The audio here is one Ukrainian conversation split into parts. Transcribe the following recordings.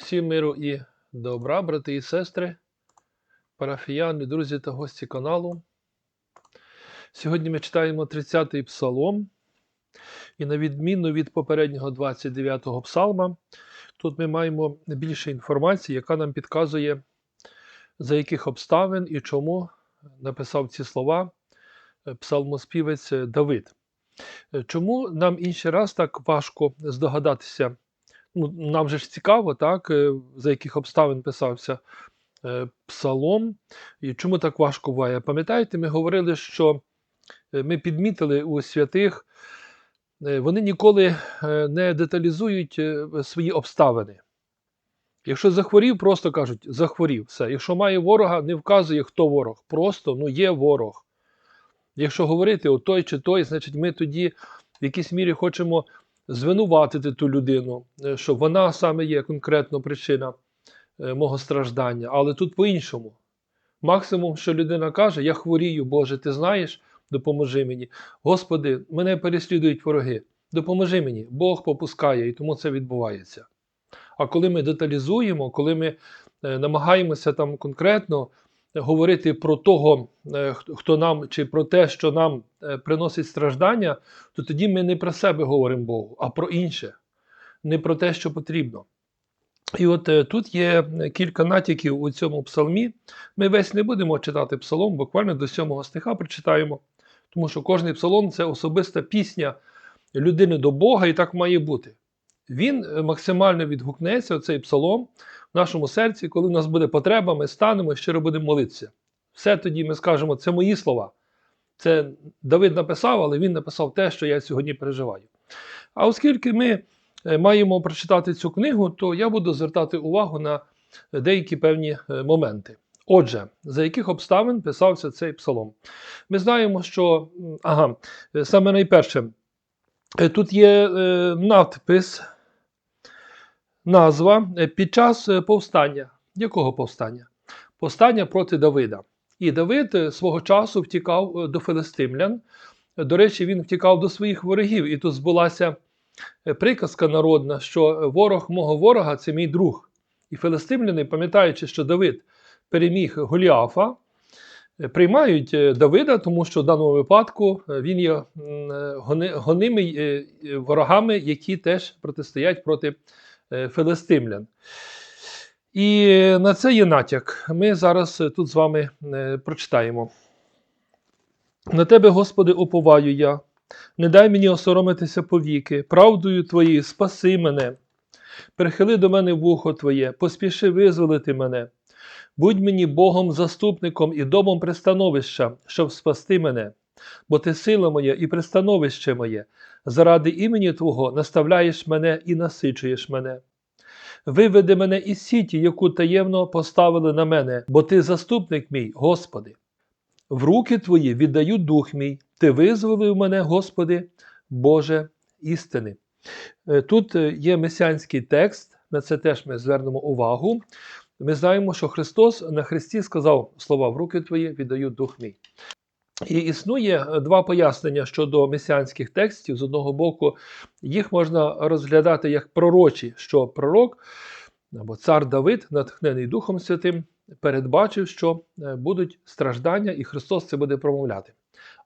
Всім миру і добра, брати і сестри, парафіяни, друзі та гості каналу. Сьогодні ми читаємо 30-й псалом, і на відміну від попереднього 29-го псалма, тут ми маємо більше інформації, яка нам підказує, за яких обставин і чому написав ці слова е, псалмоспівець Давид. Е, Чому нам інший раз так важко здогадатися? Ну, нам же ж цікаво, так, е, за яких обставин писався е, псалом, і чому так важко буває. Пам'ятаєте, ми говорили, що е, ми підмітили у святих, вони ніколи не деталізують свої обставини. Якщо захворів, просто кажуть, захворів все. Якщо має ворога, не вказує, хто ворог. Просто ну, є ворог. Якщо говорити о той чи той, значить ми тоді в якійсь мірі хочемо звинуватити ту людину, е, що вона саме є конкретно причина е, мого страждання. Але тут по-іншому. Максимум, що людина каже, я хворію, Боже, ти знаєш, допоможи мені. Господи, мене переслідують вороги. Допоможи мені. Бог попускає, і тому це відбувається. А коли ми деталізуємо, коли ми е, намагаємося там конкретно говорити про того, е, хто- нам, чи про те, що нам е, приносить страждання, то тоді ми не про себе говоримо Богу, а про інше, не про те, що потрібно. І от е, тут є кілька натяків у цьому псалмі. Ми весь не будемо читати псалом, буквально до сьомого стиха прочитаємо, тому що кожний псалом це особиста пісня людини до Бога, і так має бути. Він е, максимально відгукнеться, цей псалом, в нашому серці, коли в нас буде потреба, ми станемо і щиро будемо молитися. Все тоді ми скажемо, це мої слова. Це Давид написав, але він написав те, що я сьогодні переживаю. А оскільки ми е, маємо прочитати цю книгу, то я буду звертати увагу на деякі певні е, моменти. Отже, за яких обставин писався цей псалом? Ми знаємо, що ага, саме найперше, тут є надпис, назва е, під час е, повстання. Якого повстання? Повстання проти Давида. І Давид е, свого часу втікав до филистимлян. До речі, він втікав до своїх ворогів, і тут збулася приказка народна, що ворог мого ворога це мій друг. І филистимляни, пам'ятаючи, що Давид переміг Голіафа, приймають Давида, тому що в даному випадку він є е, ворогами, які теж протистоять проти филистимлян. І на це є натяк. Ми зараз е, тут з вами е, прочитаємо. На тебе, Господи, уповаю я, не дай мені осоромитися повіки, правдою Твоєю спаси мене. Прихили до мене вухо Твоє, поспіши визволити мене. Будь мені Богом заступником і домом пристановища, щоб спасти мене, бо ти сила моя і пристановище моє, заради імені Твого наставляєш мене і насичуєш мене. Виведи мене із сіті, яку таємно поставили на мене, бо ти заступник мій, Господи. В руки Твої віддаю дух мій, Ти визволив мене, Господи, Боже істини. Е, Тут е, є месіанський текст, на це теж ми звернемо увагу. Ми знаємо, що Христос на Христі сказав слова в руки Твої віддаю дух мій. І існує е, два пояснення щодо месіанських текстів. З одного боку, їх можна розглядати як пророчі, що пророк або цар Давид, натхнений Духом Святим, передбачив, що е, будуть страждання, і Христос це буде промовляти.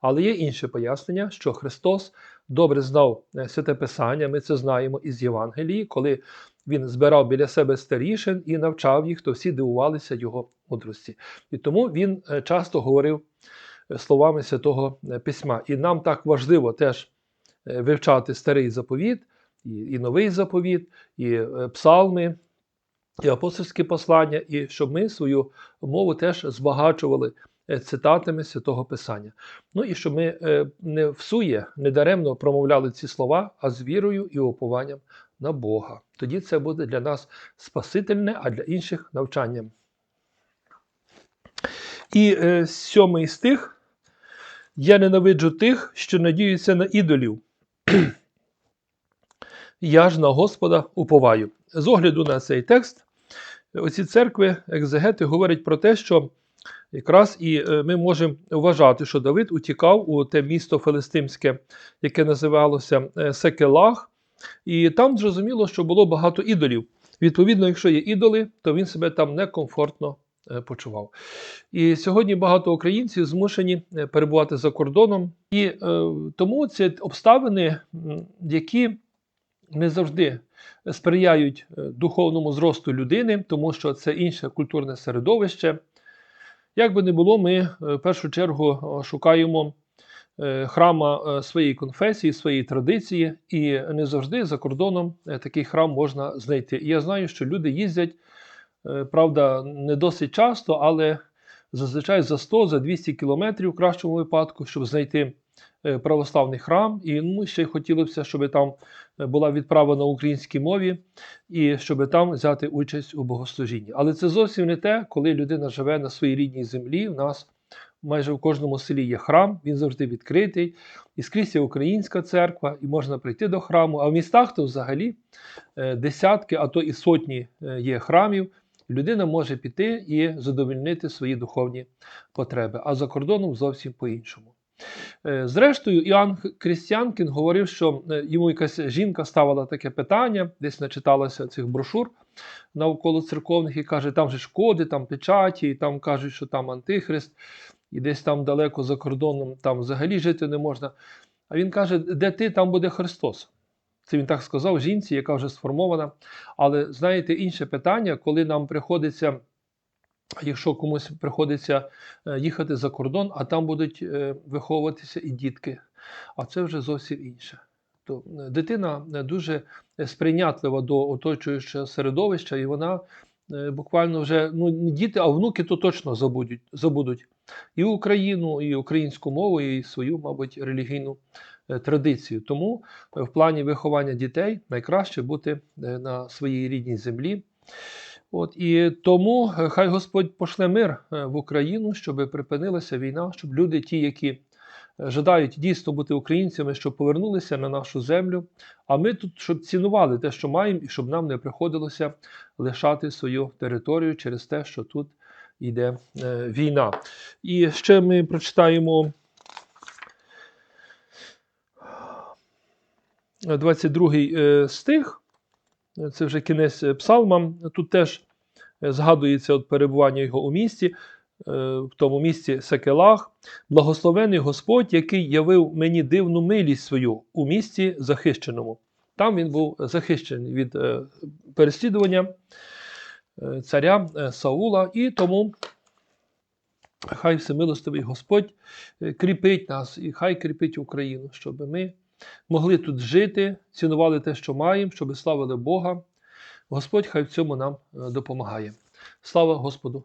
Але є інше пояснення, що Христос добре знав е, святе Писання, ми це знаємо із Євангелії, коли він збирав біля себе старішин і навчав їх, то всі дивувалися його мудрості. І тому він часто говорив словами святого е, письма. І нам так важливо теж е, вивчати старий заповіт, і, новий заповіт, і е, псалми, і апостольські послання, і щоб ми свою мову теж збагачували цитатами святого Писання. Ну і щоб ми не всує, не даремно промовляли ці слова, а з вірою і упованням на Бога. Тоді це буде для нас спасительне, а для інших навчанням. І е, сьомий стих. Я ненавиджу тих, що надіються на ідолів. Я ж на Господа уповаю. З огляду на цей текст, оці церкви, екзегети говорять про те, що якраз і е, ми можемо вважати, що Давид утікав у те місто Филистимське, яке називалося е, Секелах, і там зрозуміло, що було багато ідолів. Відповідно, якщо є ідоли, то він себе там некомфортно почував. І сьогодні багато українців змушені е, перебувати за кордоном, і е, тому це обставини, які не завжди сприяють е, духовному зросту людини, тому що це інше культурне середовище. Як би не було, ми е, в першу чергу е, шукаємо е, храма е, своєї конфесії, своєї традиції, і не завжди за кордоном е, такий храм можна знайти. І я знаю, що люди їздять, е, правда, не досить часто, але зазвичай за 100 за 200 кілометрів в кращому випадку, щоб знайти е, православний храм. І ну, ще хотілося б, щоб там е, була відправа на українській мові, і щоб там взяти участь у богослужінні. Але це зовсім не те, коли людина живе на своїй рідній землі. У нас майже в кожному селі є храм, він завжди відкритий, і скрізь є українська церква, і можна прийти до храму. А в містах то взагалі е, десятки, а то і сотні е, є храмів. Людина може піти і задовольнити свої духовні потреби, а за кордоном зовсім по-іншому. Е, Зрештою, Іоанн Крістіанкін говорив, що е, йому якась жінка ставила таке питання, десь начиталася цих брошур навколо церковних і каже, там же шкоди, там печаті, і там кажуть, що там антихрист, і десь там далеко за кордоном там взагалі жити не можна. А він каже, де ти, там буде Христос. Це він так сказав жінці, яка вже сформована. Але знаєте, інше питання, коли нам приходиться, якщо комусь приходиться е, їхати за кордон, а там будуть е, виховуватися і дітки. А це вже зовсім інше. То е, дитина дуже сприйнятлива до оточуючого середовища, і вона буквально вже ну, діти, а внуки то точно забудуть, забудуть і Україну, і українську мову, і свою, мабуть, релігійну традицію. Тому е, в плані виховання дітей найкраще бути е, на своїй рідній землі. От, і тому е, хай Господь пошле мир е, в Україну, щоб припинилася війна, щоб люди, ті, які е, жадають дійсно бути українцями, щоб повернулися на нашу землю. А ми тут, щоб цінували те, що маємо, і щоб нам не приходилося лишати свою територію через те, що тут йде е, війна. І ще ми прочитаємо 22 е, стих. Це вже кінець е, псалма. Тут теж е, згадується от перебування його у місті, в тому місті Секелах. Благословений Господь, який явив мені дивну милість свою у місті захищеному. Там він був захищений від переслідування царя Саула, і тому хай всемилостивий Господь кріпить нас і хай кріпить Україну, щоб ми могли тут жити, цінували те, що маємо, щоб славили Бога. Господь хай в цьому нам е, допомагає. Слава Господу!